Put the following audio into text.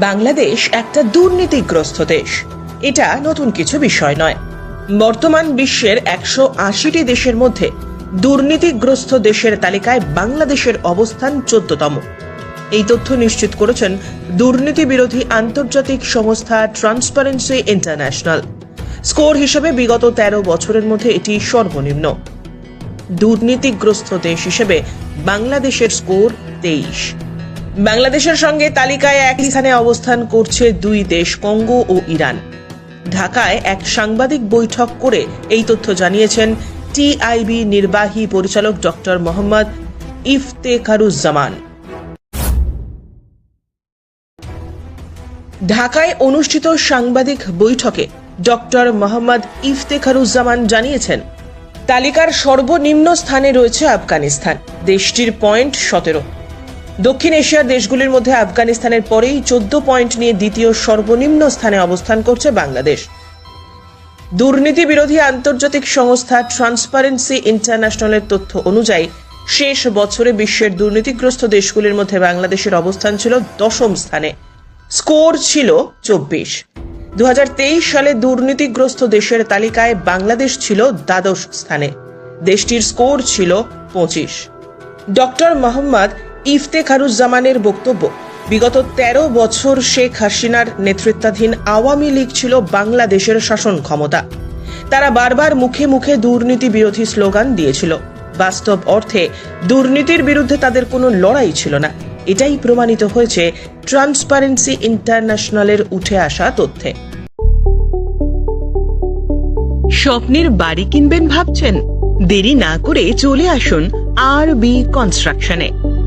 বাংলাদেশ একটা দুর্নীতিগ্রস্ত দেশ। এটা নতুন কিছু বিষয় নয়। বর্তমান বিশ্বের একশো আশিটি দেশের মধ্যে দুর্নীতিগ্রস্ত দেশের তালিকায় বাংলাদেশের অবস্থান চোদ্দতম। এই তথ্য নিশ্চিত করেছেন দুর্নীতি বিরোধী আন্তর্জাতিক সংস্থা ট্রান্সপারেন্সি ইন্টারন্যাশনাল স্কোর হিসেবে বিগত তেরো বছরের মধ্যে এটি সর্বনিম্ন। দুর্নীতিগ্রস্ত দেশ হিসেবে বাংলাদেশের স্কোর তেইশ। বাংলাদেশের সঙ্গে তালিকায় একই স্থানে অবস্থান করছে দুই দেশ, কঙ্গো ও ইরান। ঢাকায় এক সাংবাদিক বৈঠক করে এই তথ্য জানিয়েছেন টিআইবি নির্বাহী পরিচালক ডক্টর মোহাম্মদ ইফতেখারুজ্জামান। ঢাকায় অনুষ্ঠিত সাংবাদিক বৈঠকে ডক্টর মোহাম্মদ ইফতেখারুজ্জামান জানিয়েছেন, তালিকার সর্বনিম্ন স্থানে রয়েছে আফগানিস্তান, দেশটির পয়েন্ট সতেরো। দক্ষিণ এশিয়ার দেশগুলির মধ্যে আফগানিস্তানের পরেই চোদ্দ পয়েন্ট নিয়ে দ্বিতীয় সর্বনিম্ন স্থানে অবস্থান করছে বাংলাদেশ। দুর্নীতি বিরোধী আন্তর্জাতিক সংস্থা ট্রান্সপারেন্সি ইন্টারন্যাশনালের তথ্য অনুযায়ী, শেষ বছরে বিশ্বের দুর্নীতিগ্রস্ত দেশগুলির মধ্যে বাংলাদেশের অবস্থান ছিল দশম স্থানে। স্কোর ছিল চব্বিশ। দু সালে দুর্নীতিগ্রস্ত দেশের তালিকায় বাংলাদেশ ছিল দ্বাদশ স্থানে। দেশটির স্কোর ছিল পঁচিশ। ডক্টর মোহাম্মদ ইফতেখারুজ্জামানের বক্তব্য। বিগত ১৩ বছর শেখ হাসিনার নেতৃত্বাধীন আওয়ামী লীগ ছিল বাংলাদেশের শাসন ক্ষমতা। তারা বারবার মুখে মুখে দুর্নীতি বিরোধী স্লোগান দিয়েছিল। বাস্তব অর্থে দুর্নীতির বিরুদ্ধে তাদের কোনো লড়াই ছিল না। এটাই প্রমাণিত হয়েছে ট্রান্সপারেন্সি ইন্টারন্যাশনালের উঠে আসা তথ্যে। স্বপ্নের বাড়ি কিনবেন ভাবছেন? দেরি না করে চলে আসুন আর বি কনস্ট্রাকশনে